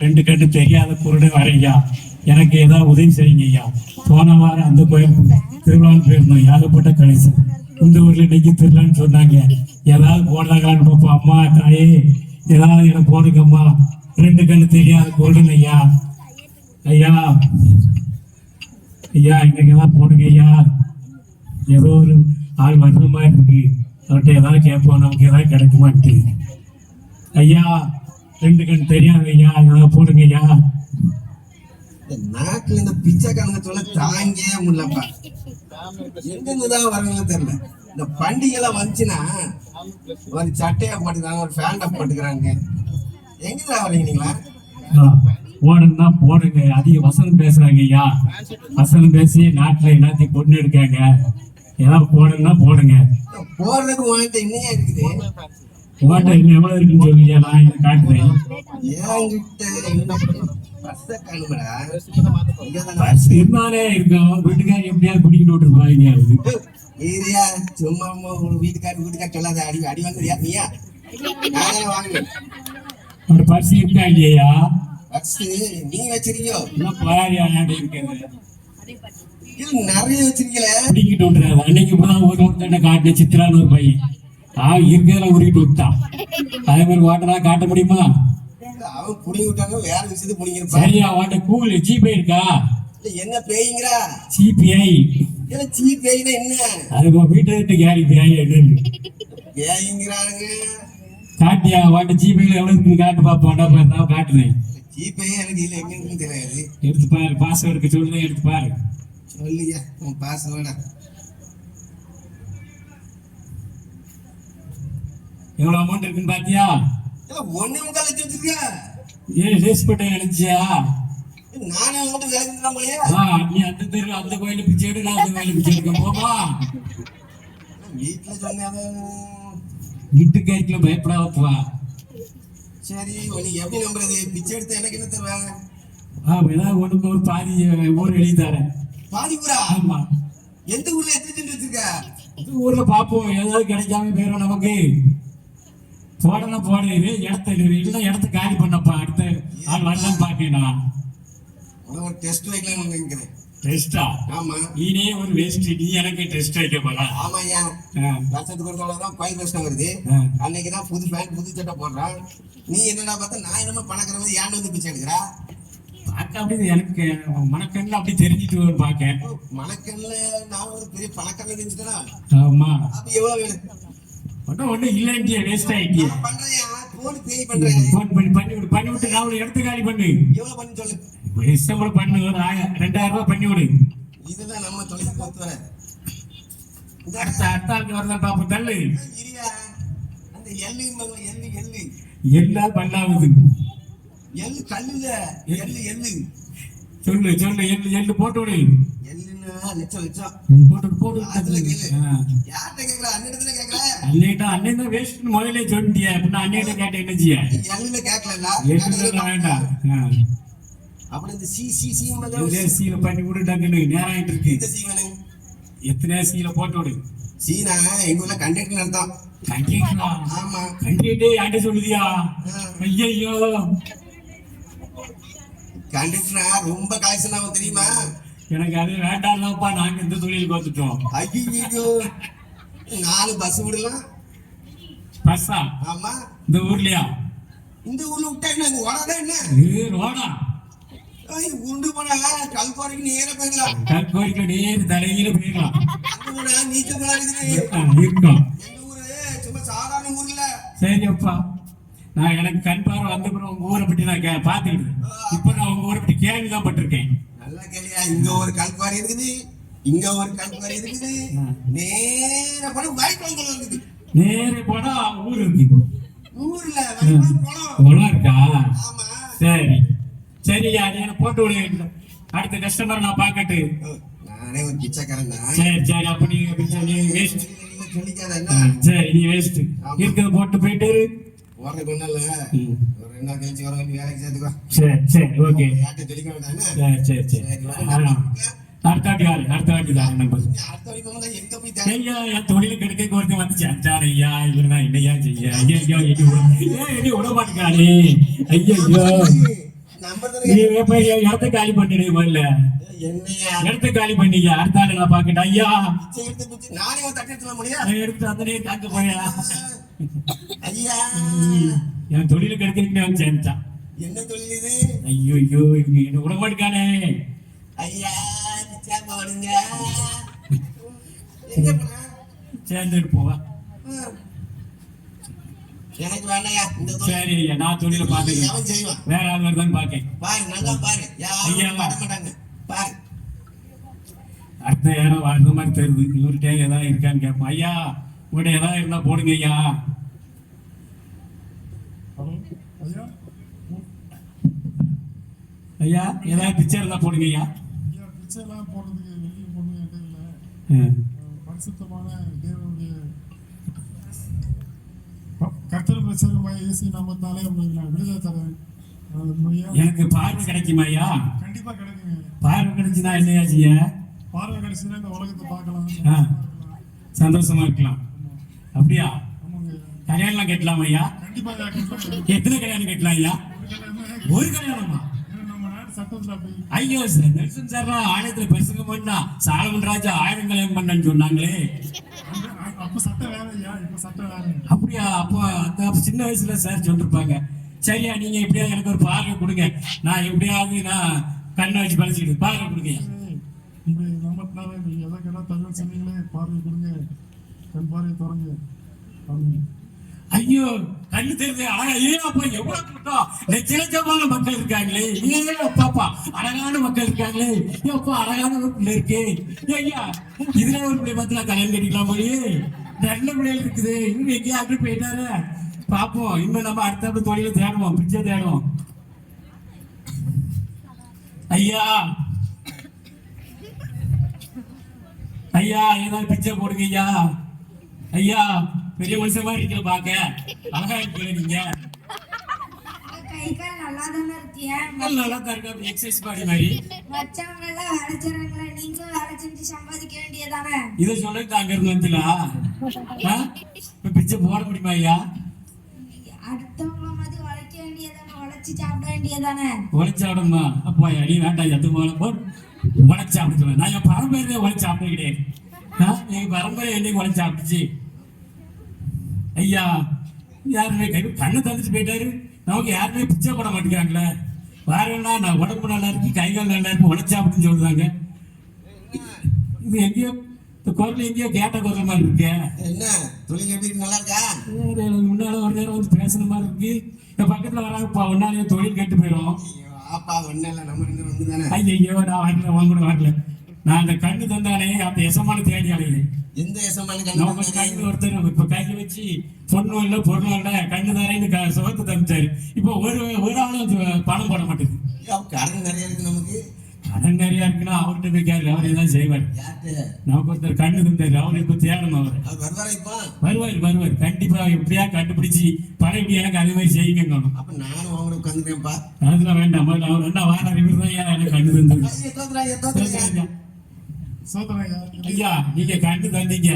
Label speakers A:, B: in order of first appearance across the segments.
A: ரெண்டு கண்டு தெரியாத குருடு வரையா? எனக்கு ஏதாவது உதவி செய்யுங்க ஐயா போன வாரம் அந்த கோயில் திருவிழான்னு போயிருந்தோம் ஏகப்பட்ட கணேசன் இந்த ஊர்ல இன்னைக்கு திருவிழான்னு சொன்னாங்க. ஏதாவது போடுறாங்களான்னு பார்ப்போம் அம்மா தாயே ஏதாவது எனக்கு போடுங்கம்மா. ரெண்டு கண்ணு தெரியாத குருடன் ஐயா. ஐயா ஐயா இன்னைக்கு ஏதாவது போடுங்க ஐயா. ஏதோ ஒரு ஆள் வர்ற இருக்கு. அவர்கிட்ட ஏதாவது கேட்போம். நமக்கு ஏதாவது கிடைக்குமான்ட்டு. ஐயா ரெண்டு கண் தெரியாது ஐயா ஏதாவது போடுங்க ஐயா
B: நாக்குல இந்த பிச்சைக்காரங்க சொல்ல தாங்கே முடியலப்பா. எங்கிருந்து தான் வராங்கன்னு தெரியல. இந்த பண்டிகை எல்லாம் வந்துச்சுன்னா ஒரு சட்டையை போட்டுக்கிறாங்க ஒரு ஃபேண்டை போட்டுக்கிறாங்க. எங்கதான் வரீங்க நீங்களா?
A: போடுன்னா போடுங்க அதிக வசனம் பேசுறாங்க ஐயா வசனம் பேசி நாட்டுல எல்லாத்தையும் கொண்டு இருக்காங்க ஏதாவது போடுங்கன்னா போடுங்க.
B: இந்த போறதுக்கு உன்கிட்ட இன்னையே இருக்குது?
A: ஓட்ட எவ்வளவு இருக்குன்னு சொல்லுங்க. நான் இதை காட்டுறேன். பஸ் இருந்தாலே இருக்கும் எப்படியாவது பிடிக்கிட்டு விட்டுருப்பாங்க
B: ஏரியா சும்மா உன் வீட்டுக்காரி வீட்டுக்காரி சொல்லாத. அடி அடி வாங்குறியா? நீயா? நானே வாங்கினேன்
A: ஒரு பர்ஸ் இருக்கா இல்லையா?
B: நீ வச்சிருக்கியோ?
A: இன்னும் ஆண்டு இருக்கிறது
B: நிறைய வச்சிருக்கல.
A: பிடிக்கிட்டு விட்டுறாரு அன்னைக்கு இப்பதான் ஒரு ஒருத்தனை காட்டின சித்ரான்னு ஒரு பையன். ஆ இருக்கிறதுல உருகிட்டு விட்டான் அதே மாதிரி ஓட்டனா காட்ட முடியுமா?
B: அவன் புடிங்கி விட்டாங்க வேற விஷயத்து புடிங்கிருப்பான்
A: சரியா ஓட்ட கூகுள் ஜிபே இருக்கா?
B: என்ன பேய்ங்கிறா
A: சிபிஐ
B: என்ன சீ பேய்னா என்ன?
A: அது உன் வீட்டை விட்டு கேரி பேய்
B: பேய்ங்கிறாங்க
A: காட்டியா ஓட்ட ஜிபேல எவ்வளவு இருக்குன்னு காட்டு பாப்போம்டா பாரு, நான் காட்டுறேன்.
B: சீ பேய் எனக்கு இல்ல எங்க இருக்குன்னு தெரியாது.
A: எடுத்து பாரு பாஸ்வேர்டுக்கு சொல்லுங்க எடுத்து பாரு.
B: சொல்லியா உன் பாஸ்வேர்டா
A: எவ்வளவு அமௌண்ட் இருக்குன்னு பாத்தியா?
B: ஒண்ணே முக்கால் லட்சம் வச்சிருக்க
A: ஏன் ரேஸ் பட்டை நினைச்சியா
B: நானே போலயே.
A: ஆ, நீ அந்த தெரு அந்த கோயிலுக்கு பிச்சை எடு நான் அந்த கோயிலுக்கு பிச்சை எடுக்க போமா?
B: வீட்டுல சொன்னேன்
A: வீட்டு கைக்குல பயப்படாதப்பா.
B: சரி நீ எப்படி நம்புறது? பிச்சை எடுத்து எனக்கு என்ன தருவாங்க
A: ஆ ஏதாவது ஒண்ணுக்கு ஒரு பாதி ஊர் எழுதி தரேன்.
B: பாதி ஊரா
A: ஆமா.
B: எந்த ஊர்ல எத்தனை வச்சிருக்க?
A: ஊர்ல பாப்போம். ஏதாவது கிடைக்காம போயிடும் நமக்கு. போடணும் போடு இது இடத்த இல்ல இடத்த காலி பண்ணப்பா அடுத்த ஆள் வரலாம்
B: உனக்கு ஒரு டெஸ்ட் வைக்கலாம்னு நினைக்கிறேன்
A: டெஸ்டா
B: ஆமா.
A: நீனே ஒரு வேஸ்ட் நீ எனக்கு டெஸ்ட் வைக்க போறா.
B: ஆமா ஐயா வருஷத்துக்கு ஒரு தடவை தான் கோயில் பிரச்சனை வருது. அன்னைக்கு தான் புது பேண்ட் புது சட்டை போடுறான். நீ என்னடா பார்த்தா நான் என்னமோ பணக்கிற மாதிரி ஏன் வந்து பிச்சை எடுக்கிறா?
A: பார்க்க அப்படி எனக்கு மனக்கண்ணில் அப்படி தெரிஞ்சிட்டு பாக்கேன்
B: மணக்கல்ல நான் ஒரு பெரிய பணக்கல்ல தெரிஞ்சுட்டா
A: ஆமா.
B: அப்ப எவ்வளவு வேணும்?
A: ஒன்றும் ஒன்றும் இல்லைன்ட்டிய வேஸ்ட் ஆயிட்டிய
B: நான் பண்றேன் போன் பேய் பண்றேன்.
A: ஃபோன் பண்ணி பண்ணி விடு பண்ணி விட்டு நான் ஒரு இடத்து காலி பண்ணு.
B: எவ்வளவு பண்ணி சொல்லு.
A: கூட பண்ணு ஒரு ஆய- ரெண்டாயிரம் ரூபாய் பண்ணி விடு.
B: இதுதான் நம்ம தொழிலுக்கு ஒத்து வர இந்த
A: அடுத்த அடுத்த ஆளுக்கு வரதான் பாப்போம் தள்ளு.
B: இரியா அந்த எள்ளு எள்ளு எள்ளு.
A: எல்லாம் பண்ணாகுது
B: எள்ளு கல்லுல எள்ளு எள்ளு.
A: சொல்லு சொல்லு எள்ளு எள்ளு போட்டு விடு.
B: லட்சம் லட்சம்.
A: போட்டு போட்டு
B: அதுல. கேளு. யார்கிட்ட கேக்குற? அண்ணன் கேக்குற?
A: அன்னையிட்ட அண்ணன் தான் வேஸ்ட் முதல்ல சொல்லிட்டிய. அப்படின்னா அன்னையிட்ட கேட்ட என்ன செய்ய
B: எள்ளுல கேட்கல
A: வேண்டாம்.
B: அப்படி இந்த சி சி சி
A: சீல பண்ணி விடு டக்குன்னு நேரம் ஆயிட்டு இருக்கு. எத்தனை சீல போட்டு விடு.
B: சீனா எங்க ஊர்ல கண்டக்டர் நடத்தான் ஆமா.
A: கண்டிப்பே யார்கிட்ட சொல்லுதியா? ஐயோ
B: கண்டக்டரா ரொம்ப காய்ச்சல் தெரியுமா?
A: எனக்கு அது வேண்டாம்லப்பா நாங்க இந்த தொழிலுக்கு வந்துட்டோம்.
B: ஐயோ நாலு பஸ் விடலாம்.
A: பஸ்ஸா
B: ஆமா.
A: இந்த ஊர்லயா?
B: இந்த ஊர்ல விட்டா என்ன ஓடாதான் என்ன?
A: ரோடா?
B: ஐய், உருண்டு போனா கல்பாறைக்கு நேர போயிடலாம்.
A: கற்கோரிக்கை நேர் தலையில போயிடலாம்.
B: குளம் இருக்குது
A: இருக்கும்
B: எங்க ஊரு? சும்மா சாதாரண ஊர் இல்ல
A: சரி அப்பா. நான் எனக்கு கண் பார்வை வந்த பிறகு உங்க ஊரை பற்றி நான் கே பார்த்துக்கிட்டு இப்போ நான் உங்க ஊரை பற்றி கேள்விதான் பட்டிருக்கேன்.
B: நல்லா கேளியா இங்க ஒரு கல்பாறை இருக்குது இங்க ஒரு கல்பாறை இருக்குது. நேர போனா வாய்க்கால் இருக்குது.
A: நேரே போனா ஊர் இருக்கு
B: ஊர்ல குளம்.
A: இருக்கா?
B: ஆமா.
A: சரி. சரியா நீ எனக்கு போட்டு விடு அடுத்த கஸ்டமர் நான் பார்க்கட்டு.
B: ஓ, நானே ஒரு பிச்சைக்காரன் தான்.
A: சரி சரி அப்ப நீ நீ வேஸ்ட்
B: சொல்லிக்காத என்ன?
A: சரி நீ வேஸ்ட் இருக்கிறத போட்டு போயிட்டு
B: போறதுக்கு ஒண்ணும் இல்ல. ஒரு ரெண்டு நாள் கழிச்சு வர வேண்டிய வேலைக்கு சேர்த்துக்கோ.
A: சரி சரி ஓகே.
B: யார்கிட்ட வேண்டாம்?
A: சரி சரி சரி. யாரு தான் ஐயா என் தொழில கிடைக்க ஒருத்தன் வந்துச்சு. அச்சான் ஐயா என்னையா செய்ய? ஐயா ஐயா எடி ஏன் எடி விட மாட்டேங்கானே ஐயோ
B: நம்பர்
A: நீ போய் இடத்த காலி பண்ணிடு முதல்ல.
B: என்னையா?
A: இடத்த காலி பண்ணீங்க அடுத்த ஆளு நான் பாக்கட்டேன் ஐயா.
B: எடுத்து
A: எடுத்து அத்தனையே தாக்க போயா
B: ஐயா.
A: என் தொழில கிடைக்கிறதுக்கு வந்து சேர்ந்துட்டான்
B: என்ன தொழில் இது?
A: ஐயோ ஐயோ இவங்க என்ன விட மாட்டேக்கானே
B: ஐயா எங்க போனா
A: சேர்ந்துட்டு போவா.
B: எனக்கு வேணாயா?
A: சரி ஐயா நான் தொழில பாத்துக்கிறேன் வேற ஆள் வருதான்னு பாக்கேன்
B: பாரு நல்லா பாரு.
A: ஐயா.
B: யாரும் பாட மாட்டாங்க. பாரு.
A: அடுத்த யாரோ வாழ்ந்த மாதிரி தெரியுது. இவர்கிட்ட ஏதாவது இருக்கான்னு கேட்போம். ஐயா உங்கள்கிட்ட ஏதாவது இருந்தா போடுங்க ஐயா
C: ஐயா
A: ஏதாவது பிச்சை இருந்தா போடுங்க ஐயா
C: பிச்சைலாம் போடுறதுக்கு வெளியே பொண்ணு என்கிட்ட இல்லை. பரிசுத்தமான தேவனுடைய கர்த்தர் பிரச்சனை இயேசு நாமத்தாலே உங்களுக்கு நான் விடுதலை தரேன்
A: எனக்கு பார்வை கிடைக்குமா ஐயா?
C: கண்டிப்பா கிடைக்குங்க
A: பார்வை கிடைச்சுன்னா என்னையா செய்ய?
C: பார்வை கிடைச்சுன்னா இந்த உலகத்தை பார்க்கலாம்.
A: சந்தோஷமா இருக்கலாம். அப்படியா? கல்யாணம் கட்டலாம் ஐயா. எத்தனை கல்யாணம் கட்டலாம் ஐயா?
C: ஒரு கல்யாணமே?
A: ஐயோ சார் நெல்சன் சார் ஆலயத்துல பிரசங்கம் பண்ணா சாலமன் ராஜா ஆயிரம் கல்யாணம் பண்ணன்னு சொன்னாங்களே. அப்படியா? அப்போ அந்த சின்ன வயசுல சார் சொல்லிருப்பாங்க. சரியா நீங்க எப்படியா எனக்கு ஒரு பார்வை கொடுங்க. நான் எப்படியாவது நான் கண்ணை வச்சு பழிச்சுக்கிட்டு பார்வை கொடுங்க
C: பார்வை கொடுங்க. என் பார்வை தொடங்க
A: ஐயோ கண்ணு தெரிஞ்சு ஆனா ஏன் அப்பா எவ்வளவு கூட்டம் லட்சலட்சமான மக்கள் இருக்காங்களே. ஏன் அப்பாப்பா அழகான மக்கள் இருக்காங்களே. ஏன் அப்பா அழகான ஒரு பிள்ளை இருக்கு ஐயா இதுல ஒரு பிள்ளை பார்த்து நான் கல்யாணம் கட்டிக்கலாம் போயி நல்ல பிள்ளைகள் இருக்குது. இன்னும் எங்கேயா அப்படி போயிட்டாரு. பாப்போம் இன்னும் நம்ம அடுத்த தொழில தேடுவோம். பிச்சை தேடுவோம். ஐயா. ஐயா ஏதாவது பிச்சை போடுங்க ஐயா. ஐயா பெரிய மனுஷன் மாதிரி இருக்கல பாக்க அழகா இருக்கீங்க நீங்க.
D: கை கால் நல்லா தானே இருக்கிய?
A: நல்லா தான் இருக்கு எக்ஸசைஸ் பாடி மாதிரி.
D: மற்றவங்க எல்லாம் வேலை செய்றாங்களே நீங்களும் வேலை செஞ்சு சம்பாதிக்க வேண்டியதானே
A: இதை சொல்லிட்டு அங்க இருந்து வந்துலா இப்ப பிச்சை போட முடியுமா ஐயா?
D: அடுத்தவங்கள மாதிரி உழைக்க வேண்டியதானே உழைச்சு சாப்பிட வேண்டியதானே
A: உழைச்சாடமா அப்பா நீ வேண்டாம் எத்து போல போட். உழைச்சு நான் என் பரம்பரையில உழைச்சு சாப்பிட கிடையாது? எங்க பரம்பரை என்னைக்கு உழைச்சு சாப்பிட்டுச்சு? ஐயா யாருமே கை கண்ணை தந்துட்டு போயிட்டாரு. நமக்கு யாருமே பிச்சை போட மாட்டேங்கிறாங்களே. வேறன்னா நான் உடம்பு நல்லா இருக்கு கை கால் நல்லா இருக்கு உழைச்சு சாப்பிட்டுன்னு சொல்றாங்க. இது எங்கேயோ இந்த குரல் எங்கேயோ கேட்ட குரல் மாதிரி இருக்கே.
B: என்ன? தொழில் எப்படி? நல்லா இருக்கா?
A: முன்னால ஒரு நேரம் வந்து பேசுன மாதிரி இருக்கு. என் பக்கத்துல வராங்கப்பா ஒன்னாலே தொழில் கெட்டு போயிடும்
B: ஆப்பா ஒண்ணு இல்ல நம்ம ரெண்டு ஒண்ணு தானே
A: ஐயோ நான் உன் கூட வரல நான் அந்த கண்ணு தந்தானே அந்த எசமான தேடி அலையுது
B: எந்த எசமான
A: நம்ம கண்ணு ஒருத்தர் இப்ப கையில வச்சு பொண்ணும் இல்ல பொருளும் இல்ல கண்ணு தரேன்னு சுகத்தை தந்துட்டாரு. இப்போ ஒரு ஒரு ஆளும் பணம் போட மாட்டேங்குது.
B: கடன் நிறைய இருக்கு நமக்கு.
A: கடன் நிறைய இருக்குன்னா அவர்கிட்ட போய் கேளு அவர் ஏதாவது செய்வார். நமக்கு ஒருத்தர் கண்ணு தந்தாரு அவர் இப்ப தேடணும் அவர்.
B: வருவாரா
A: வருவார் கண்டிப்பா எப்படியா கண்டுபிடிச்சு பழையபடி எனக்கு அதே மாதிரி செய்யுங்க
B: அப்ப நானும் அவங்கள உட்காந்துக்கிறேன்ப்பா
A: அதெல்லாம் வேண்டாம் அவர் என்ன வார இவர் தான் எனக்கு கண்ணு தந்தது?
B: ஐயா,
A: நீங்க கண்டு தந்தீங்க.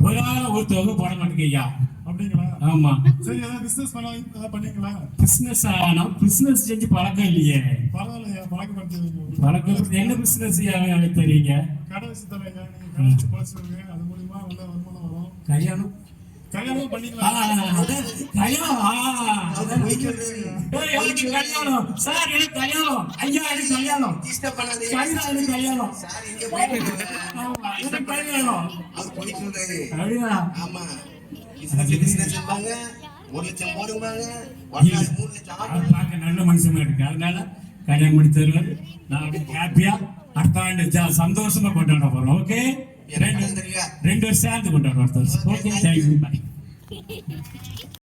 A: ஒரு ஆள் ஒரு தொகை போட மாட்டேங்க ஐயா.
C: அப்படிங்களா?
A: ஆமா.
C: சரி ஏதாவது பிசினஸ் பண்ண பண்ணீங்களா?
A: பிசினஸ் ஆனா பிசினஸ் செஞ்சு பழக்கம் இல்லையே.
C: பரவாயில்லையா பழக்கப்படுத்தி வைங்க
A: பழக்கம் என்ன பிசினஸ் தெரியுங்க
C: கடை வச்சு தரேங்க நீங்க கடை வச்சு பழச்சுருங்க அது மூலியமா நல்ல வருமானம் வரும்.
A: கல்யாணம்
C: கல்யாணம்
A: கல்யாணம் அதான் கல்யாணம் சார் எனக்கு கல்யாணம் ஐயா எனக்கு கல்யாணம் எனக்கு கல்யாணம் ஆமா கல்யாணம்
B: ஆமா ஒரு லட்சம் போடுவாங்க மூணு லட்சம்
A: பார்க்க நல்ல மனுஷமா இருக்கு அதனால கல்யாணம் பண்ணி நான் ஹாப்பியா அடுத்த ஆண்டு சந்தோஷமா கொண்டாட போறோம் ஓகே ரெண்டு
B: தெரியுங்க
A: ரெண்டு வருஷம் சேர்ந்து கொண்டாடுறோம் ஓகே தேங்க்யூ பாய்